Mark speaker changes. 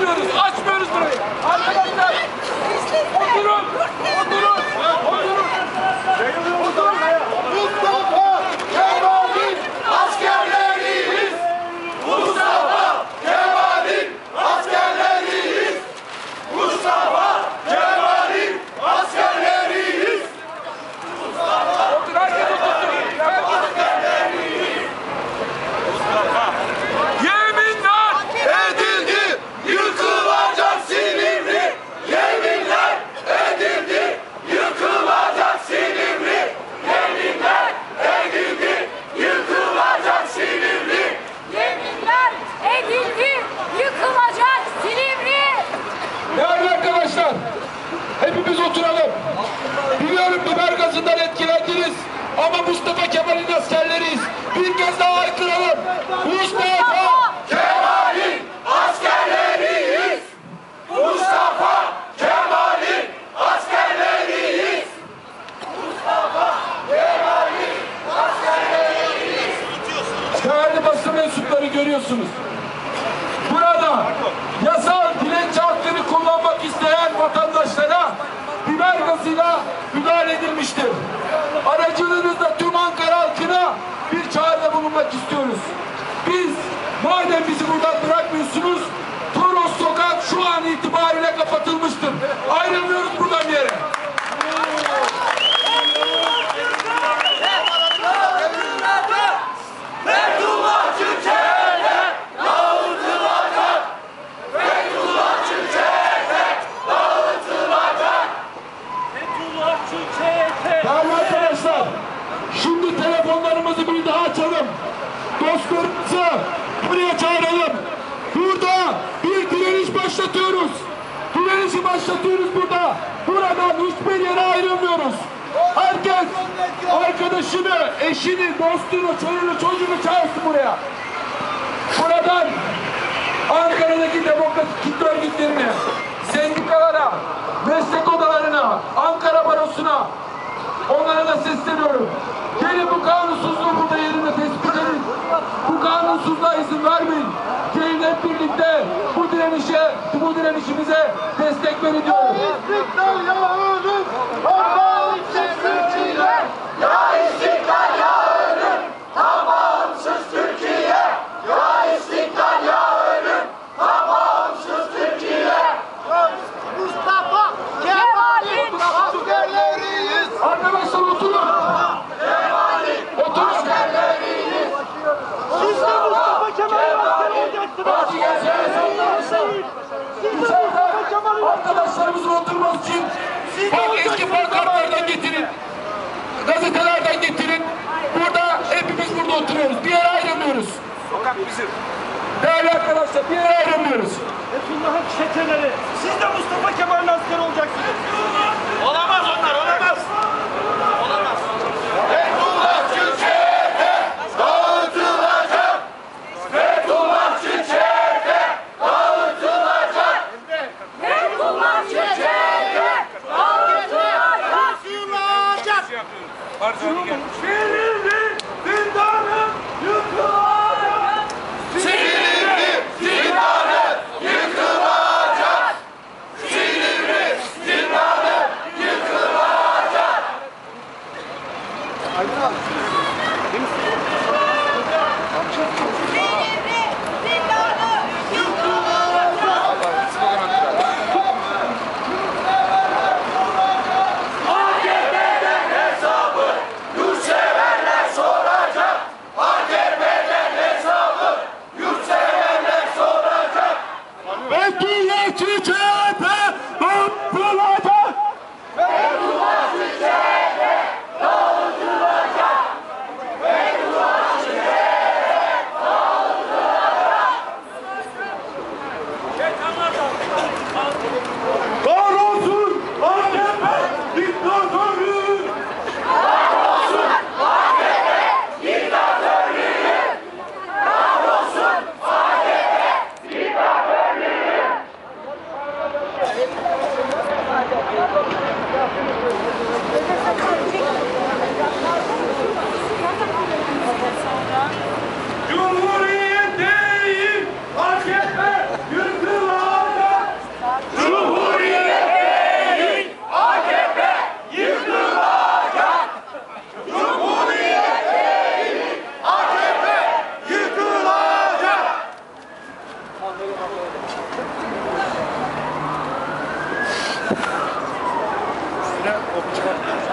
Speaker 1: Açmıyoruz, açmıyoruz burayı. Arkadaşlar, oturun, oturun. tarafından etkilendiniz. Ama Mustafa Kemal'in askerleriyiz. Bir kez daha haykıralım. Mustafa! İstiyoruz. Biz madem bizi buradan bırakmıyorsunuz Toros Sokak şu an itibariyle kapatılmıştır. Ayrılmıyoruz buradan bir yere. Değerli arkadaşlar, şimdi telefonlarımızı bir daha açalım. Dostlarımızı buraya çağıralım. Burada bir direniş başlatıyoruz. Direnişi başlatıyoruz burada. Buradan hiçbir yere ayrılmıyoruz. Herkes arkadaşını, eşini, dostunu, çoluğunu, çocuğunu çağırsın buraya. Buradan Ankara'daki demokratik kitle örgütlerine, sendikalara, meslek odalarına, Ankara Barosu'na onlara da sesleniyorum. Gelin bu kanunsuzluğu burada yerine tespit edin. Bu kanunsuzluğa izin vermeyin. Gelin hep birlikte bu direnişe, bu direnişimize destek verin diyorum.
Speaker 2: İstiklal ya ölüm, Allah için Türkiye. Ya istiklal ya ölüm, tam bağımsız Türkiye. Ya istiklal ya ölüm, tam bağımsız Türkiye. Mustafa Kemal'in askerleriyiz.
Speaker 1: Arkadaşlar oturun. Oturun.
Speaker 2: Siz de Mustafa Kemal'in askeri
Speaker 1: arkadaşlarımızın oturması için bak eski pankartlardan getirin. Gazetelerden getirin. Burada hepimiz burada oturuyoruz. Bir yere ayrılmıyoruz.
Speaker 3: Sokak bizim.
Speaker 1: Değerli arkadaşlar bir yere ayrılmıyoruz.
Speaker 3: Fethullah'ın çeteleri. Siz de Mustafa Kemal'in askeri olacaksınız. Olamaz onlar. Olamaz. Barzani gel.
Speaker 2: Silivri zindanı yıkılacak.
Speaker 1: Silivri zindanı yıkılacak. Silivri et qui est tutéable 그냥
Speaker 3: 뭐 없죠.